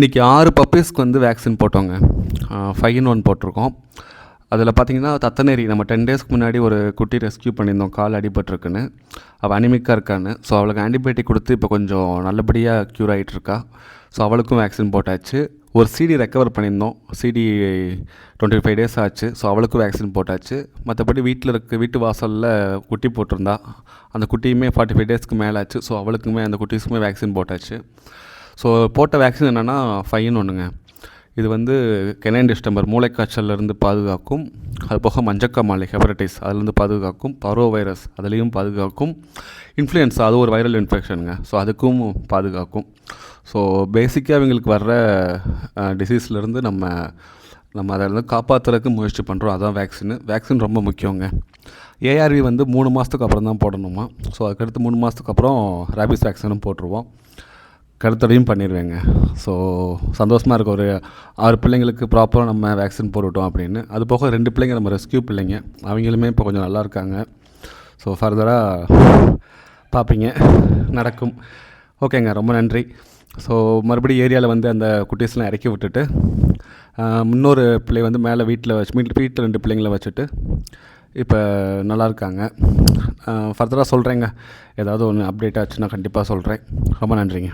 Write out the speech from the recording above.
இன்றைக்கி ஆறு பப்பீஸ்க்கு வந்து வேக்சின் போட்டோங்க. ஃபைவ் இன் ஒன் போட்டிருக்கோம். அதில் பார்த்தீங்கன்னா தத்தநேரி நம்ம டென் டேஸ்க்கு முன்னாடி ஒரு குட்டி ரெஸ்க்யூ பண்ணியிருந்தோம். கால் அடிபட்டிருக்குன்னு. அவள் அனிமிக்காக இருக்கான்னு. ஸோ அவளுக்கு ஆன்டிபயோட்டிக் கொடுத்து இப்போ கொஞ்சம் நல்லபடியாக க்யூர் ஆகிட்டுருக்கா ஸோ அவளுக்கும் வேக்சின் போட்டாச்சு. ஒரு சிடி ரெக்கவர் பண்ணியிருந்தோம். சிடி டுவெண்ட்டி ஃபைவ் டேஸ் ஆச்சு. ஸோ அவளுக்கும் வேக்சின் போட்டாச்சு. மற்றபடி வீட்டில் இருக்க வீட்டு வாசலில் குட்டி போட்டிருந்தா அந்த குட்டியுமே ஃபார்ட்டி ஃபைவ் டேஸ்க்கு மேலே ஆச்சு ஸோ அவளுக்குமே அந்த குட்டீஸுக்குமே வேக்சின் போட்டாச்சு. ஸோ போட்ட வேக்சின் என்னென்னா ஃபைன் ஒன்றுங்க இது வந்து கெனைன் டிஸ்டம்பர் மூளைக்காய்ச்சல்லேருந்து பாதுகாக்கும். அது போக மஞ்சக்காமாலை ஹெப்படைட்டிஸ் அதுலேருந்து பாதுகாக்கும். பரோ வைரஸ் அதுலேயும் பாதுகாக்கும். இன்ஃப்ளூயன்ஸா அது ஒரு வைரல் இன்ஃபெக்ஷனுங்க ஸோ அதுக்கும் பாதுகாக்கும். ஸோ பேசிக்காக இவங்களுக்கு வர்ற டிசீஸ்லேருந்து நம்ம நம்ம அதை வந்து காப்பாற்றுறதுக்கு முயற்சி பண்ணுறோம் அதுதான் வேக்சின் வேக்சின் ரொம்ப முக்கியங்க. ஏஆர்வி வந்து மூணு மாதத்துக்கு அப்புறம் தான் போடணுமா? ஸோ அதுக்கடுத்து மூணு மாதத்துக்கு அப்புறம் ரேபிஸ் வேக்சினும் போட்டுருவோம். கருத்தடையும் பண்ணிடுவேங்க ஸோ சந்தோஷமாக இருக்க ஒரு ஆறு பிள்ளைங்களுக்கு ப்ராப்பராக நம்ம வேக்சின் போட்டுவிட்டோம் அப்படின்னு. அது போக ரெண்டு பிள்ளைங்க நம்ம ரெஸ்கியூ பிள்ளைங்க. அவங்களுமே இப்போ கொஞ்சம் நல்லா இருக்காங்க. ஸோ ஃபர்தராக பார்ப்பீங்க நடக்கும். ஓகேங்க ரொம்ப நன்றி. ஸோ மறுபடியும் ஏரியாவில் வந்து அந்த குட்டீஸ்லாம் இறக்கி விட்டுட்டு இன்னொரு பிள்ளை வந்து மேலே வீட்டில் வச்சு வீட்டில் வீட்டில் ரெண்டு பிள்ளைங்கள வச்சுட்டு இப்போ நல்லா இருக்காங்க. ஃபர்தராக சொல்கிறேங்க ஏதாவது ஒன்று அப்டேட் ஆச்சுன்னா கண்டிப்பாக சொல்கிறேன் ரொம்ப நன்றிங்க.